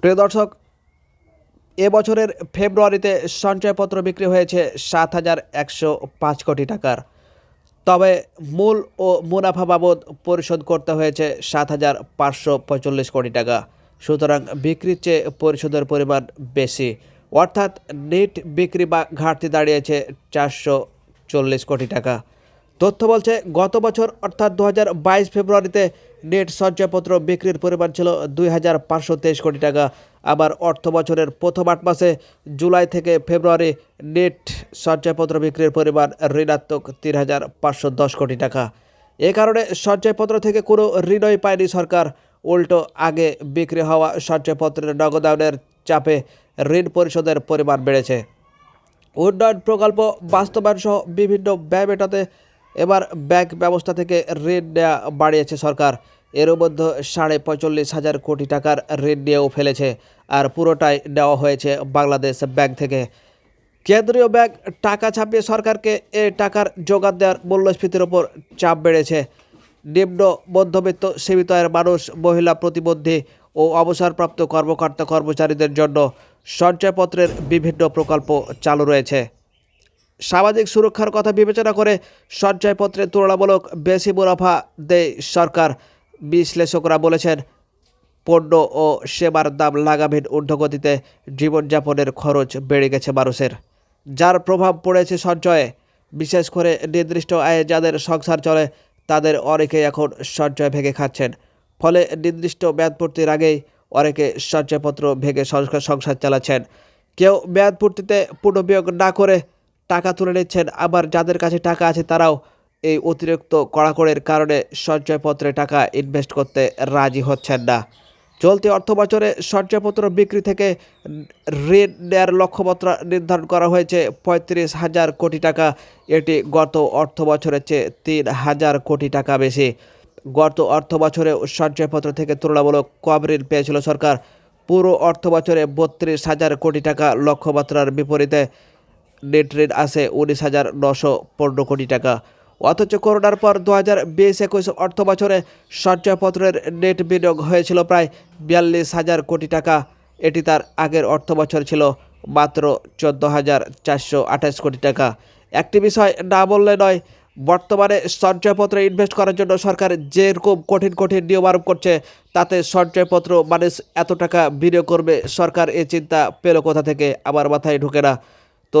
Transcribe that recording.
প্রিয় দর্শক এবছরের ফেব্রুয়ারিতে সঞ্চয়পত্র বিক্রি হয়েছে সাত হাজার একশো পাঁচ কোটি টাকার। তবে মূল ও মুনাফা বাবদ পরিশোধ করতে হয়েছে সাত হাজার পাঁচশো পঁয়তাল্লিশ কোটি টাকা। সুতরাং বিক্রির চেয়ে পরিশোধের পরিমাণ বেশি। অর্থাৎ নেট বিক্রি বা ঘাটতি দাঁড়িয়েছে চারশো চল্লিশ কোটি টাকা। তথ্য বলছে, গত বছর অর্থাৎ দু হাজার বাইশ ফেব্রুয়ারিতে নেট সঞ্চয়পত্র বিক্রির পরিমাণ ছিল দুই হাজার পাঁচশো তেইশ কোটি টাকা। আবার অর্থ বছরের প্রথম আট মাসে জুলাই থেকে ফেব্রুয়ারি নেট সঞ্চয়পত্র বিক্রির পরিমাণ ঋণাত্মক তিন হাজার পাঁচশো দশ কোটি টাকা। এ কারণে সঞ্চয়পত্র থেকে কোনো ঋণই পায়নি সরকার। উল্টো, আগে বিক্রি হওয়া সঞ্চয়পত্রের নগদায়নের চাপে ঋণ পরিশোধের পরিমাণ বেড়েছে। উন্নয়ন প্রকল্প বাস্তবায়ন সহ বিভিন্ন ব্যয় মেটাতে এবার ব্যাংক ব্যবস্থা থেকে ঋণ নেওয়া বাড়িয়েছে সরকার। এর মধ্যে সাড়ে পঁয়তাল্লিশ হাজার কোটি টাকার ঋণ নিয়েও ফেলেছে আর পুরোটাই নেওয়া হয়েছে বাংলাদেশ ব্যাংক থেকে। কেন্দ্রীয় ব্যাংক টাকা ছাপিয়ে সরকারকে এ টাকার যোগান দেওয়ার মূল্যস্ফীতির ওপর চাপ বেড়েছে। নিম্ন মধ্যবিত্ত সীমিত আয়ের মানুষ, মহিলা প্রতিবন্ধী ও অবসরপ্রাপ্ত কর্মকর্তা কর্মচারীদের জন্য সঞ্চয়পত্রের বিভিন্ন প্রকল্প চালু রয়েছে। সামাজিক সুরক্ষার কথা বিবেচনা করে সঞ্চয়পত্রে তুলনামূলক বেশি মুনাফা দেয় সরকার। বিশ্লেষকরা বলেছেন, পণ্য ও সেবার দাম লাগামহীন ঊর্ধ্বগতিতে জীবনযাপনের খরচ বেড়ে গেছে মানুষের, যার প্রভাব পড়েছে সঞ্চয়ে। বিশেষ করে নির্দিষ্ট আয়ে যাদের সংসার চলে, তাদের অনেকেই এখন সঞ্চয় ভেঙে খাচ্ছেন। ফলে নির্দিষ্ট মেয়াদপূর্তির আগেই অনেকে সঞ্চয়পত্র ভেঙে সংসার চালাচ্ছেন। কেউ মেয়াদপূর্তিতে পুনর্বিয়োগ না করে টাকা তুলে নিচ্ছেন। আবার যাদের কাছে টাকা আছে তারাও এই অতিরিক্ত কড়াকড়ির কারণে সঞ্চয়পত্রে টাকা ইনভেস্ট করতে রাজি হচ্ছেন না। চলতি অর্থ বছরে সঞ্চয়পত্র বিক্রি থেকে ঋণ নেওয়ার লক্ষ্যমাত্রা নির্ধারণ করা হয়েছে। পঁয়ত্রিশ হাজার কোটি টাকা। এটি গত অর্থ বছরের চেয়ে তিন হাজার কোটি টাকা বেশি। গত অর্থ বছরে সঞ্চয়পত্র থেকে তুলনামূলক কম ঋণ পেয়েছিল সরকার। পুরো অর্থ বছরে বত্রিশ হাজার কোটি টাকা লক্ষ্যমাত্রার বিপরীতে নেট ঋণ আসে উনিশ হাজার নশো পনেরো কোটি টাকা। অথচ করোনার পর দু হাজার বিশ একুশ অর্থ বছরে সঞ্চয়পত্রের নেট বিনিয়োগ হয়েছিল প্রায় বিয়াল্লিশ হাজার কোটি টাকা। এটি তার আগের অর্থ বছর ছিল মাত্র চোদ্দ হাজার চারশো আঠাশ কোটি টাকা। একটি বিষয় না বললে নয়, বর্তমানে সঞ্চয়পত্রে ইনভেস্ট করার জন্য সরকার যেরকম কঠিন কঠিন নিয়ম আরোপ করছে, তাতে সঞ্চয়পত্র মানুষ এত টাকা বিনিয়োগ করবে সরকার এ চিন্তা পেল কোথা থেকে? আমার মাথায় ঢুকে না। তো